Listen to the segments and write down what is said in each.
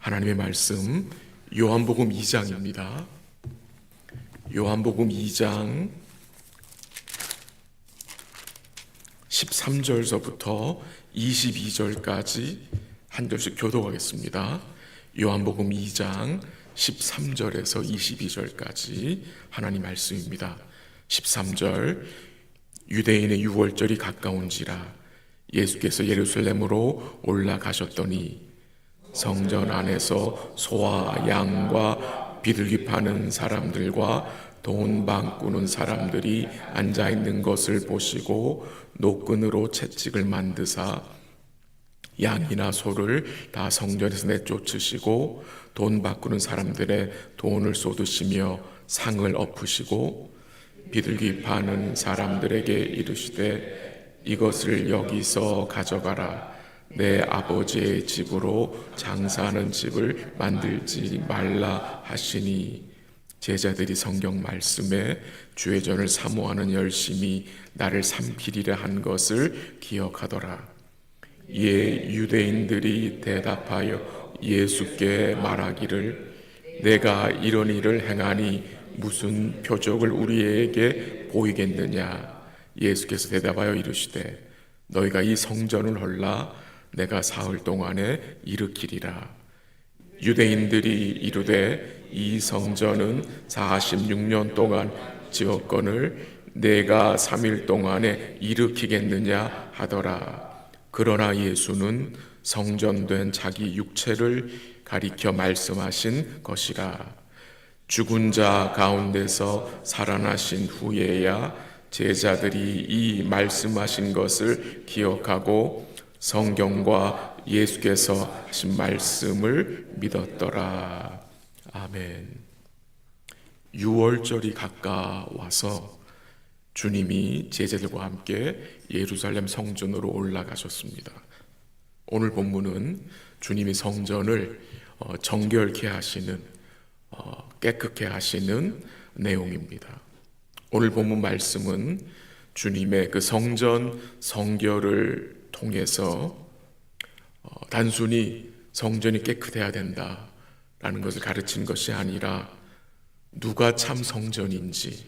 하나님의 말씀 요한복음 2장입니다. 요한복음 2장 13절서부터 22절까지 한 절씩 교도하겠습니다. 요한복음 2장 13절에서 22절까지 하나님 말씀입니다. 13절 유대인의 유월절이 가까운지라 예수께서 예루살렘으로 올라가셨더니 성전 안에서 소와 양과 비둘기 파는 사람들과 돈 방 꾸는 사람들이 앉아 있는 것을 보시고 노끈으로 채찍을 만드사 양이나 소를 다 성전에서 내쫓으시고 돈 바꾸는 사람들의 돈을 쏟으시며 상을 엎으시고 비둘기 파는 사람들에게 이르시되 이것을 여기서 가져가라 내 아버지의 집으로 장사하는 집을 만들지 말라 하시니 제자들이 성경 말씀에 주의 전을 사모하는 열심이 나를 삼키리라 한 것을 기억하더라. 이에 유대인들이 대답하여 예수께 말하기를 내가 이런 일을 행하니 무슨 표적을 우리에게 보이겠느냐 예수께서 대답하여 이르시되 너희가 이 성전을 헐라 내가 사흘 동안에 일으키리라. 유대인들이 이르되 이 성전은 46년 동안 지었거늘 내가 3일 동안에 일으키겠느냐 하더라. 그러나 예수는 성전된 자기 육체를 가리켜 말씀하신 것이라. 죽은 자 가운데서 살아나신 후에야 제자들이 이 말씀하신 것을 기억하고 성경과 예수께서 하신 말씀을 믿었더라. 아멘. 6월절이 가까워서 주님이 제자들과 함께 예루살렘 성전으로 올라가셨습니다. 오늘 본문은 주님이 성전을 어, 정결케 하시는 어, 깨끗게 하시는 내용입니다. 오늘 본문 말씀은 주님의 그 성전 성결을 통해서 어, 단순히 성전이 깨끗해야 된다라는 것을 가르치는 것이 아니라 누가 참 성전인지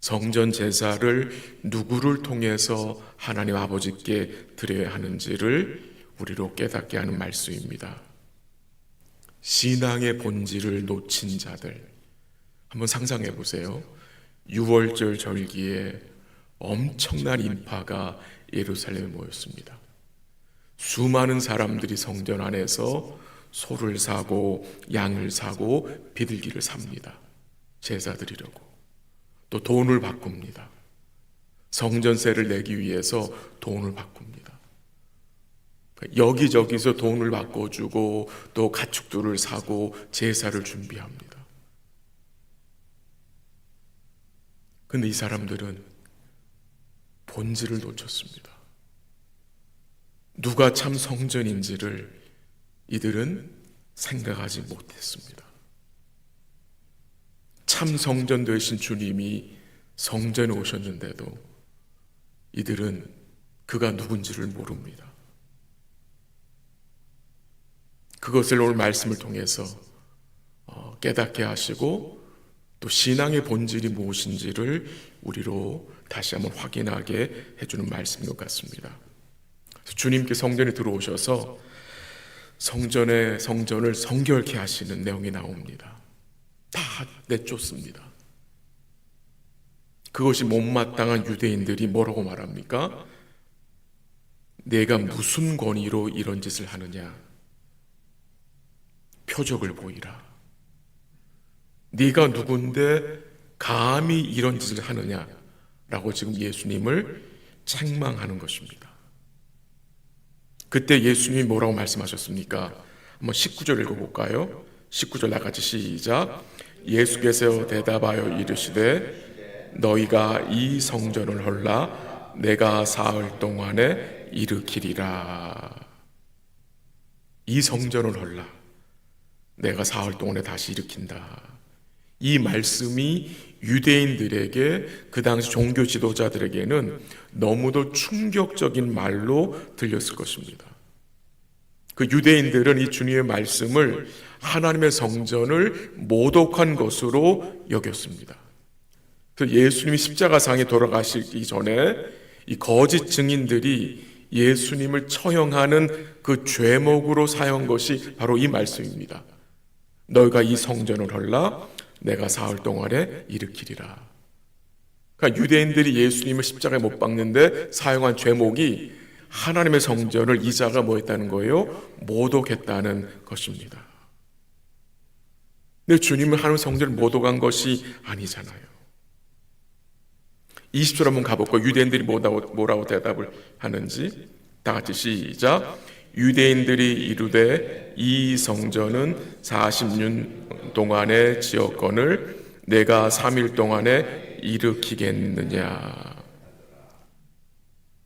성전 제사를 누구를 통해서 하나님 아버지께 드려야 하는지를 우리로 깨닫게 하는 말씀입니다. 신앙의 본질을 놓친 자들 한번 상상해 보세요. 6월절 절기에 엄청난 인파가 예루살렘에 모였습니다. 수많은 사람들이 성전 안에서 소를 사고 양을 사고 비둘기를 삽니다. 제사 드리려고. 또 돈을 바꿉니다. 성전세를 내기 위해서 돈을 바꿉니다. 여기저기서 돈을 바꿔주고 또 가축들을 사고 제사를 준비합니다. 근데 이 사람들은 본질을 놓쳤습니다. 누가 참 성전인지를 이들은 생각하지 못했습니다. 참 성전 되신 주님이 성전에 오셨는데도 이들은 그가 누군지를 모릅니다. 그것을 오늘 말씀을 통해서 어, 깨닫게 하시고 또 신앙의 본질이 무엇인지를 우리로 다시 한번 확인하게 해주는 말씀인 것 같습니다. 주님께 성전에 들어오셔서 성전의 성전을 성결케 하시는 내용이 나옵니다. 다 내쫓습니다. 그것이 못마땅한 유대인들이 뭐라고 말합니까? 내가 무슨 권위로 이런 짓을 하느냐? 표적을 보이라. 네가 누군데 감히 이런 짓을 하느냐라고 지금 예수님을 책망하는 것입니다. 그때 예수님이 뭐라고 말씀하셨습니까? 한번 19절 읽어볼까요? 19절 나같이 시작. 예수께서 대답하여 이르시되 너희가 이 성전을 헐라 내가 사흘 동안에 일으키리라. 이 성전을 헐라 내가 사흘 동안에 다시 일으킨다. 이 말씀이 유대인들에게 그 당시 종교 지도자들에게는 너무도 충격적인 말로 들렸을 것입니다. 그 유대인들은 이 주님의 말씀을 하나님의 성전을 모독한 것으로 여겼습니다. 그 예수님이 십자가상에 돌아가시기 전에 이 거짓 증인들이 예수님을 처형하는 그 죄목으로 사용한 것이 바로 이 말씀입니다. 너희가 이 성전을 헐라 내가 사흘 동안에 일으키리라. 그러니까 유대인들이 예수님을 십자가에 못 박는데 사용한 죄목이 하나님의 성전을 이자가 뭐 했다는 거예요? 모독했다는 것입니다. 근데 주님은 하나님의 성전을 모독한 것이 아니잖아요. 20절 한번 가볼까? 유대인들이 뭐라고 대답을 하는지 다 같이 시작. 유대인들이 이르되 이 성전은 40년 동안의 지었건을 내가 3일 동안에 일으키겠느냐.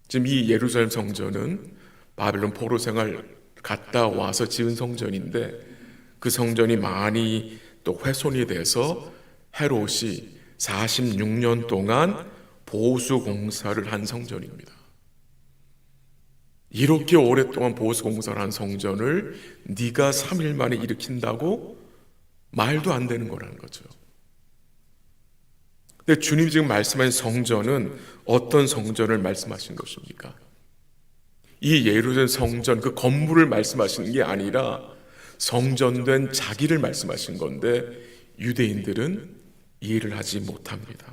지금 이 예루살렘 성전은 바벨론 포로 생활 갔다 와서 지은 성전인데 그 성전이 많이 또 훼손이 돼서 헤롯이 46년 동안 보수 공사를 한 성전입니다. 이렇게 오랫동안 보수 공사를 한 성전을 네가 3일 만에 일으킨다고 말도 안 되는 거라는 거죠. 근데 주님 지금 말씀하신 성전은 어떤 성전을 말씀하신 것입니까? 이 예루살렘 성전 그 건물을 말씀하시는 게 아니라 성전된 자기를 말씀하신 건데 유대인들은 이해를 하지 못합니다.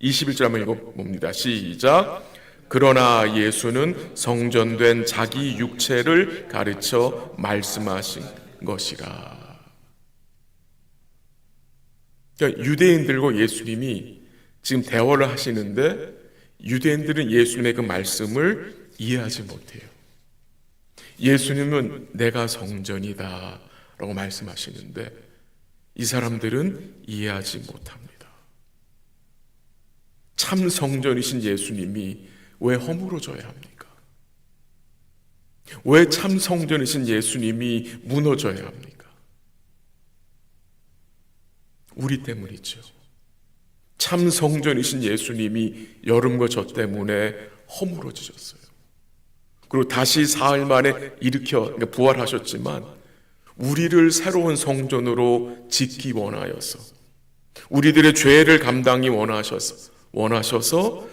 21절 한번 읽어봅니다. 시작. 그러나 예수는 성전된 자기 육체를 가르쳐 말씀하신 것이라. 그러니까 유대인들과 예수님이 지금 대화를 하시는데 유대인들은 예수님의 그 말씀을 이해하지 못해요. 예수님은 내가 성전이다 라고 말씀하시는데 이 사람들은 이해하지 못합니다. 참 성전이신 예수님이 왜 허물어져야 합니까? 왜 참 성전이신 예수님이 무너져야 합니까? 우리 때문이죠. 참 성전이신 예수님이 여름과 저 때문에 허물어지셨어요. 그리고 다시 사흘 만에 일으켜 그러니까 부활하셨지만 우리를 새로운 성전으로 짓기 원하여서 우리들의 죄를 감당이 원하셔서 원하셔서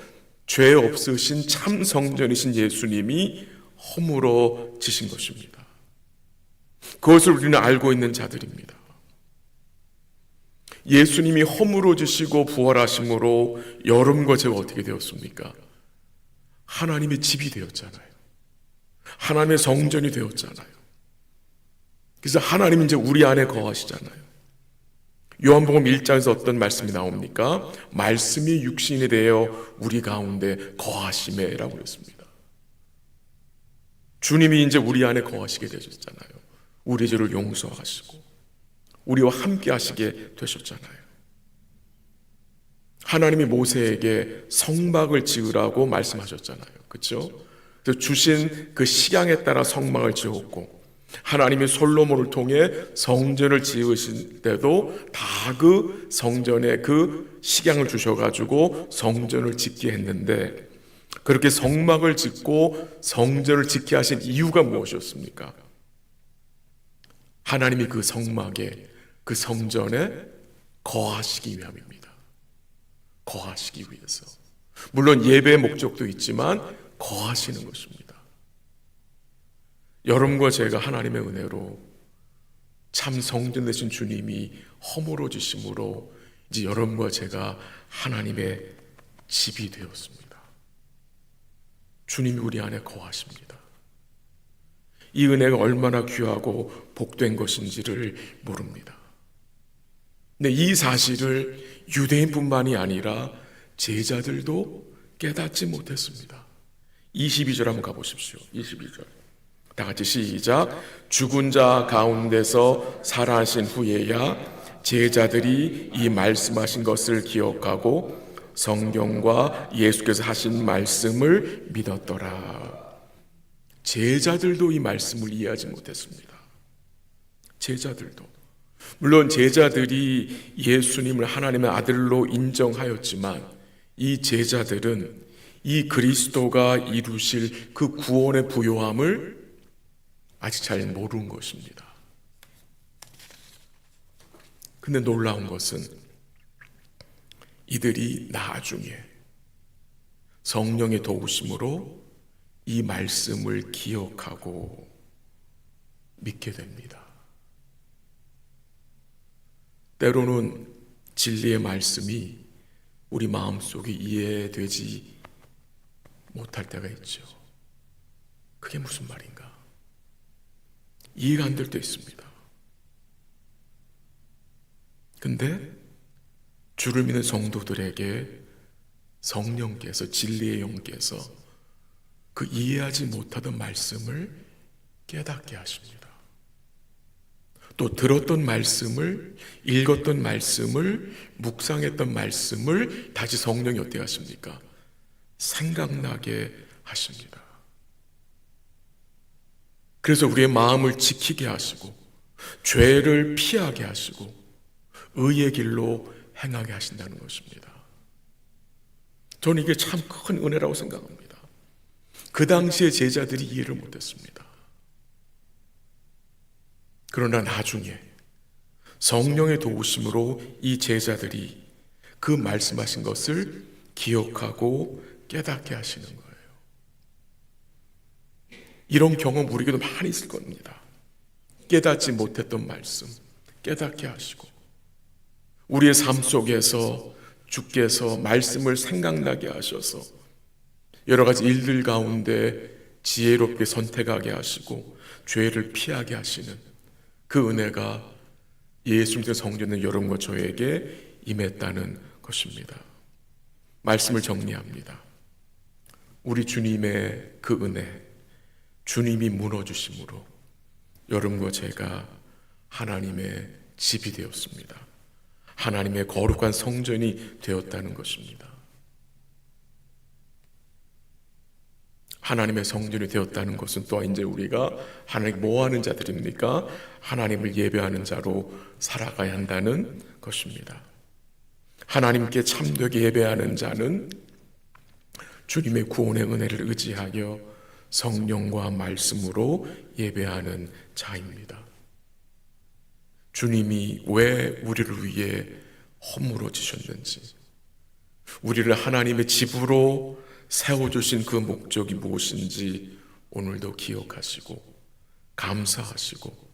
죄 없으신 참 성전이신 예수님이 허물어지신 것입니다. 그것을 우리는 알고 있는 자들입니다. 예수님이 허물어지시고 부활하심으로 여름과 제가 어떻게 되었습니까? 하나님의 집이 되었잖아요. 하나님의 성전이 되었잖아요. 그래서 하나님 이제 우리 안에 거하시잖아요. 요한복음 1장에서 어떤 말씀이 나옵니까? 말씀이 육신이 되어 우리 가운데 거하심에라고 그랬습니다. 주님이 이제 우리 안에 거하시게 되셨잖아요. 우리 죄를 용서하시고 우리와 함께 하시게 되셨잖아요. 하나님이 모세에게 성막을 지으라고 말씀하셨잖아요. 그렇죠? 주신 그 식양에 따라 성막을 지었고 하나님이 솔로몬을 통해 성전을 지으실 때도 다 그 성전에 그 식양을 주셔가지고 성전을 짓게 했는데 그렇게 성막을 짓고 성전을 짓게 하신 이유가 무엇이었습니까? 하나님이 그 성막에 그 성전에 거하시기 위함입니다. 거하시기 위해서. 물론 예배의 목적도 있지만 거하시는 것입니다. 여러분과 제가 하나님의 은혜로 참 성전 되신 주님이 허물어지심으로 이제 여러분과 제가 하나님의 집이 되었습니다. 주님이 우리 안에 거하십니다. 이 은혜가 얼마나 귀하고 복된 것인지를 모릅니다. 근데 이 사실을 유대인뿐만이 아니라 제자들도 깨닫지 못했습니다. 22절 한번 가보십시오. 22절. 다 같이 시작. 죽은 자 가운데서 살아신 후에야 제자들이 이 말씀하신 것을 기억하고 성경과 예수께서 하신 말씀을 믿었더라. 제자들도 이 말씀을 이해하지 못했습니다. 제자들도. 물론 제자들이 예수님을 하나님의 아들로 인정하였지만 이 제자들은 이 그리스도가 이루실 그 구원의 부요함을 아직 잘 모르는 것입니다. 근데 놀라운 것은 이들이 나중에 성령의 도우심으로 이 말씀을 기억하고 믿게 됩니다. 때로는 진리의 말씀이 우리 마음속에 이해되지 못할 때가 있죠. 그게 무슨 말인가? 이해가 안 될 때 있습니다. 근데 주를 믿는 성도들에게 성령께서 진리의 영께서 그 이해하지 못하던 말씀을 깨닫게 하십니다. 또 들었던 말씀을 읽었던 말씀을 묵상했던 말씀을 다시 성령이 어떻게 하십니까? 생각나게 하십니다. 그래서 우리의 마음을 지키게 하시고 죄를 피하게 하시고 의의 길로 행하게 하신다는 것입니다. 저는 이게 참 큰 은혜라고 생각합니다. 그 당시에 제자들이 이해를 못했습니다. 그러나 나중에 성령의 도우심으로 이 제자들이 그 말씀하신 것을 기억하고 깨닫게 하시는 거예요. 이런 경험 우리에게도 많이 있을 겁니다. 깨닫지 못했던 말씀 깨닫게 하시고 우리의 삶 속에서 주께서 말씀을 생각나게 하셔서 여러 가지 일들 가운데 지혜롭게 선택하게 하시고 죄를 피하게 하시는 그 은혜가 예수님의 성전의 여러분과 저에게 임했다는 것입니다. 말씀을 정리합니다. 우리 주님의 그 은혜, 주님이 무너주심으로 여러분과 제가 하나님의 집이 되었습니다. 하나님의 거룩한 성전이 되었다는 것입니다. 하나님의 성전이 되었다는 것은 또 이제 우리가 하나님 뭐 하는 자들입니까? 하나님을 예배하는 자로 살아가야 한다는 것입니다. 하나님께 참되게 예배하는 자는 주님의 구원의 은혜를 의지하여 성령과 말씀으로 예배하는 자입니다. 주님이 왜 우리를 위해 허물어지셨는지, 우리를 하나님의 집으로 세워주신 그 목적이 무엇인지 오늘도 기억하시고, 감사하시고,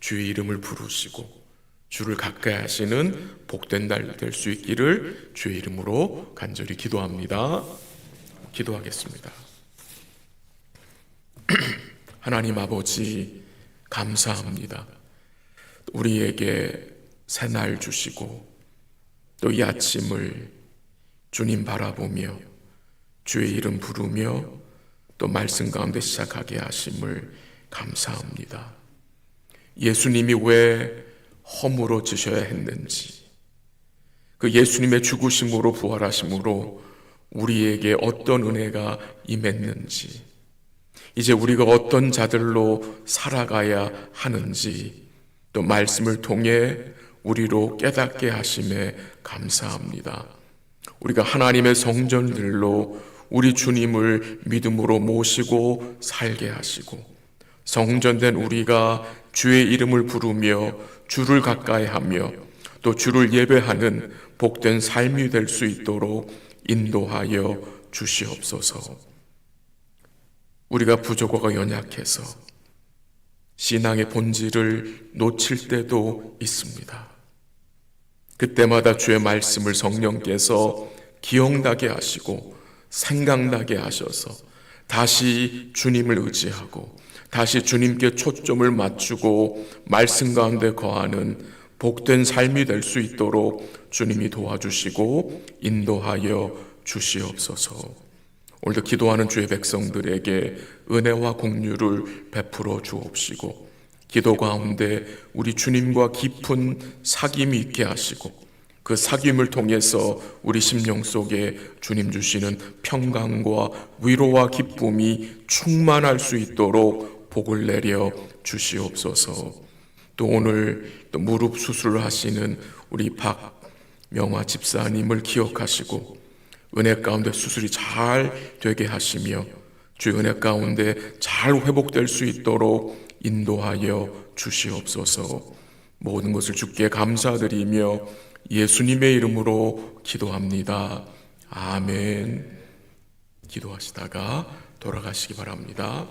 주의 이름을 부르시고, 주를 가까이 하시는 복된 날 될 수 있기를 주의 이름으로 간절히 기도합니다. 기도하겠습니다. 하나님 아버지, 감사합니다. 우리에게 새날 주시고 또 이 아침을 주님 바라보며 주의 이름 부르며 또 말씀 가운데 시작하게 하심을 감사합니다. 예수님이 왜 허물어 지셔야 했는지 그 예수님의 죽으심으로 부활하심으로 우리에게 어떤 은혜가 임했는지 이제 우리가 어떤 자들로 살아가야 하는지 또 말씀을 통해 우리로 깨닫게 하심에 감사합니다. 우리가 하나님의 성전들로 우리 주님을 믿음으로 모시고 살게 하시고 성전된 우리가 주의 이름을 부르며 주를 가까이 하며 또 주를 예배하는 복된 삶이 될 수 있도록 인도하여 주시옵소서. 우리가 부족하고 연약해서 신앙의 본질을 놓칠 때도 있습니다. 그때마다 주의 말씀을 성령께서 기억나게 하시고 생각나게 하셔서 다시 주님을 의지하고 다시 주님께 초점을 맞추고 말씀 가운데 거하는 복된 삶이 될 수 있도록 주님이 도와주시고 인도하여 주시옵소서. 오늘도 기도하는 주의 백성들에게 은혜와 공유를 베풀어 주옵시고 기도 가운데 우리 주님과 깊은 사귐이 있게 하시고 그 사귐을 통해서 우리 심령 속에 주님 주시는 평강과 위로와 기쁨이 충만할 수 있도록 복을 내려 주시옵소서. 또 오늘 또 무릎 수술을 하시는 우리 박명화 집사님을 기억하시고 은혜 가운데 수술이 잘 되게 하시며 주 은혜 가운데 잘 회복될 수 있도록 인도하여 주시옵소서. 모든 것을 주께 감사드리며 예수님의 이름으로 기도합니다. 아멘. 기도하시다가 돌아가시기 바랍니다.